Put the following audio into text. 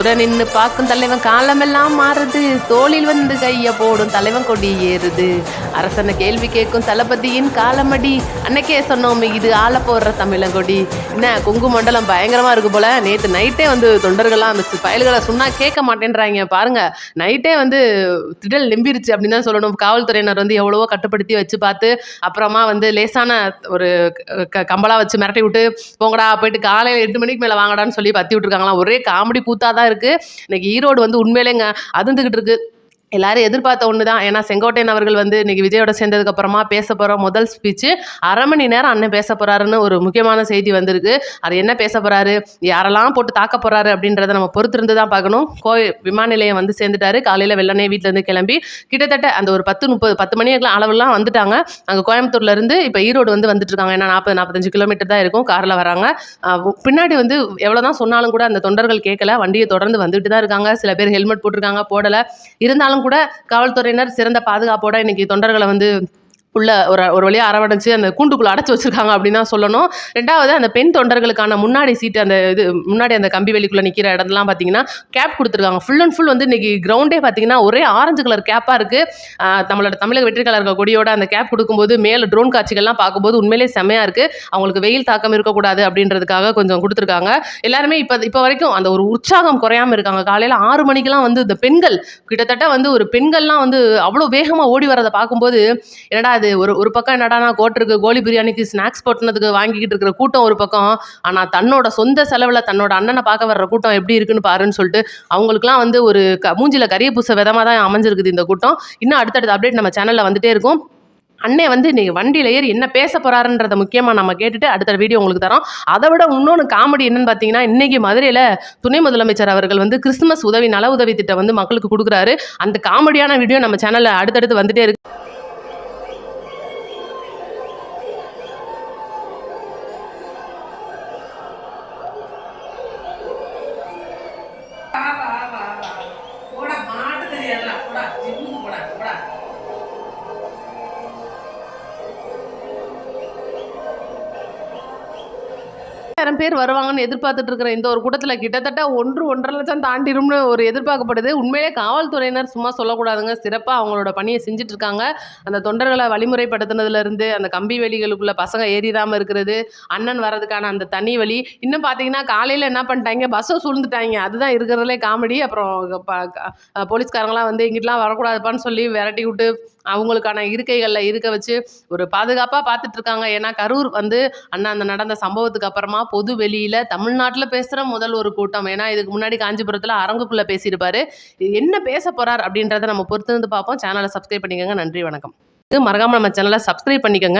உடன் நின்னு பார்க்கும் தலைவன் காலமெல்லாம் மாறுது. தோளில் வந்து கைய போடும் தலைவன் கொடி ஏறுது. அரசனை கேள்வி கேட்கும் தளபதியின் காலமடி. அன்னைக்கே சொன்னோம் இது ஆள போடுற தமிழங்கொடி. என்ன கொங்கு மண்டலம் பயங்கரமா இருக்கு போல. நேற்று நைட்டே வந்து தொண்டர்கள்லாம் அந்த பயல்களை சொன்னா கேட்க மாட்டேன்றாங்க. பாருங்க நைட்டே வந்து திடல் நிம்பிருச்சு அப்படின்னு தான் சொல்லணும். காவல்துறையினர் வந்து எவ்வளவோ கட்டுப்படுத்தி வச்சு பார்த்து அப்புறமா வந்து லேசான ஒரு க- கம்பளா வச்சு மிரட்டி விட்டு போங்கடா போயிட்டு காலையில் எட்டு மணிக்கு மேலே வாங்கடான்னு சொல்லி பத்தி விட்டுருக்காங்களாம். ஒரே காமெடி கூத்தாதான் இருக்குது இன்னைக்கு ஈரோடு வந்து உண்மையிலேங்க அதிர்ந்துக்கிட்டு இருக்கு. எல்லாரும் எதிர்பார்த்த ஒன்று தான் ஏன்னா செங்கோட்டையன் அவர்கள் வந்து இன்னைக்கு விஜயோட சேர்ந்ததுக்கு அப்புறமா பேச போகிற முதல் ஸ்பீச்சு அரை மணி நேரம் அண்ணன் பேச போகிறாருன்னு ஒரு முக்கியமான செய்தி வந்திருக்கு. அது என்ன பேச போகிறாரு யாரெல்லாம் போட்டு தாக்க போகிறாரு அப்படின்றத நம்ம பொறுத்திருந்து தான் பார்க்கணும். கோயில் விமான நிலையம் வந்து சேர்ந்துட்டாரு. காலையில் வெள்ளனே வீட்டிலேருந்து கிளம்பி கிட்டத்தட்ட அந்த ஒரு பத்து முப்பது பத்து மணி அளவுலாம் வந்துட்டாங்க. அங்கே கோயம்புத்தூர்லேருந்து இப்போ ஈரோடு வந்து வந்துட்டுருக்காங்க ஏன்னா நாற்பது நாற்பத்தஞ்சு கிலோமீட்டர் தான் இருக்கும் காரில் வராங்க. பின்னாடி வந்து எவ்வளோ தான் சொன்னாலும் கூட அந்த தொண்டர்கள் கேட்கல. வண்டியை தொடர்ந்து வந்துட்டு தான் இருக்காங்க. சில பேர் ஹெல்மெட் போட்டிருக்காங்க. போடலை. இருந்தாலும் கூட காவல்துறையினர் சிறந்த பாதுகாப்போட இன்னைக்கு தொண்டர்களை வந்து உள்ள ஒரு ஒரு வழியாக அரவணைச்சு அந்த கூண்டுக்குள்ளே அடைச்சி வச்சிருக்காங்க அப்படின்னு தான் சொல்லணும். ரெண்டாவது அந்த பெண் தொண்டர்களுக்கான முன்னாடி சீட்டு அந்த இது முன்னாடி அந்த கம்பி வெளிக்குள்ளே நிற்கிற இடத்துலாம் பார்த்தீங்கன்னா கேப் கொடுத்துருக்காங்க. ஃபுல் அண்ட் ஃபுல் வந்து இன்றைக்கி கிரவுண்டே பார்த்தீங்கன்னா ஒரே ஆரஞ்சு கலர் கேப்பாக இருக்குது நம்மளோட தமிழக வெற்றி கலர்கள் கொடியோட அந்த கேப் கொடுக்கும்போது மேலே ட்ரோன் காட்சிகள்லாம் பார்க்கும்போது உண்மையிலே செம்மையாக இருக்குது அவங்களுக்கு வெயில் தாக்கம் இருக்கக்கூடாது அப்படின்றதுக்காக கொஞ்சம் கொடுத்துருக்காங்க. எல்லாருமே இப்போ இப்போ வரைக்கும் அந்த ஒரு உற்சாகம் குறையாம இருக்காங்க. காலையில் ஆறு மணிக்கெலாம் வந்து இந்த பெண்கள் கிட்டத்தட்ட வந்து ஒரு பெண்கள்லாம் வந்து அவ்வளோ வேகமாக ஓடி வரதை பார்க்கும்போது என்னடா அது ஒரு ஒரு பக்கம் என்னடானா கோட்டருக்கு கோழி பிரியாணிக்கு ஸ்நாக்ஸ் போட்டுனதுக்கு வாங்கிக்கிட்டு இருக்கிற கூட்டம் ஒரு பக்கம் ஆனால் தன்னோட சொந்த செலவில் தன்னோட அண்ணனை பார்க்க வர்ற கூட்டம் எப்படி இருக்குன்னு பாருன்னு சொல்லிட்டு அவங்களுக்குலாம் வந்து ஒரு க மூஞ்சில கரிய பூச விதமாக தான் அமைஞ்சிருக்குது இந்த கூட்டம். இன்னும் அடுத்தடுத்த அப்டேட் நம்ம சேனலில் வந்துட்டே இருக்கும். அண்ணே வந்து நீங்கள் வண்டியில் ஏறி என்ன பேச போகிறாருன்றத முக்கியமாக நம்ம கேட்டுட்டு அடுத்த வீடியோ உங்களுக்கு தரோம். அதை விட இன்னொன்று காமெடி என்னன்னு பார்த்தீங்கன்னா இன்றைக்கி மதுரையில் துணை முதலமைச்சர் அவர்கள் வந்து கிறிஸ்துமஸ் உதவி நல உதவி திட்டம் வந்து மக்களுக்கு கொடுக்குறாரு. அந்த காமெடியான வீடியோ நம்ம சேனலில் அடுத்தடுத்து வந்துட்டே இருக்கு. ஆயிரம் பேர் வருவாங்கன்னு எதிர்பார்த்துட்டு இருக்கிற இந்த ஒரு கூட்டத்தில் கிட்டத்தட்ட ஒன்று ஒன்றரை லட்சம் தாண்டிடும்னு ஒரு எதிர்பார்க்கப்படுது. உண்மையிலே காவல்துறையினர் சும்மா சொல்லக்கூடாதுங்க. சிறப்பாக அவங்களோட பணியை செஞ்சுட்டு இருக்காங்க அந்த தொண்டர்களை வழிமுறைப்படுத்தினதுலேருந்து அந்த கம்பி வேலிகளுக்குள்ள பசங்க ஏறிடாமல் இருக்கிறது அண்ணன் வர்றதுக்கான அந்த தனி வழி. இன்னும் பார்த்தீங்கன்னா காலையில் என்ன பண்ணிட்டாங்க? பஸ்ஸை சூழ்ந்துட்டாங்க. அதுதான் இருக்கிறதுலே காமெடி. அப்புறம் போலீஸ்காரங்களாம் வந்து இங்கிட்டலாம் வரக்கூடாதுப்பான்னு சொல்லி விரட்டி விட்டு அவங்களுக்கான இருக்கைகளில் இருக்க வச்சு ஒரு பாதுகாப்பாக பார்த்துட்ருக்காங்க ஏன்னா கரூர் வந்து அண்ணா அந்த நடந்த சம்பவத்துக்கு அப்புறமா பொது வெளியில் தமிழ்நாட்டில் பேசுகிற முதல் ஒரு கூட்டம். ஏன்னா இதுக்கு முன்னாடி காஞ்சிபுரத்தில் அரங்குக்குள்ளே பேசியிருப்பாரு. என்ன பேச போகிறார் அப்படின்றத நம்ம பொறுத்திருந்து பார்ப்போம். சேனலை சப்ஸ்கிரைப் பண்ணிக்கோங்க. நன்றி வணக்கம். மறக்காமல் நம்ம சேனலை சப்ஸ்கிரைப் பண்ணிக்கோங்க.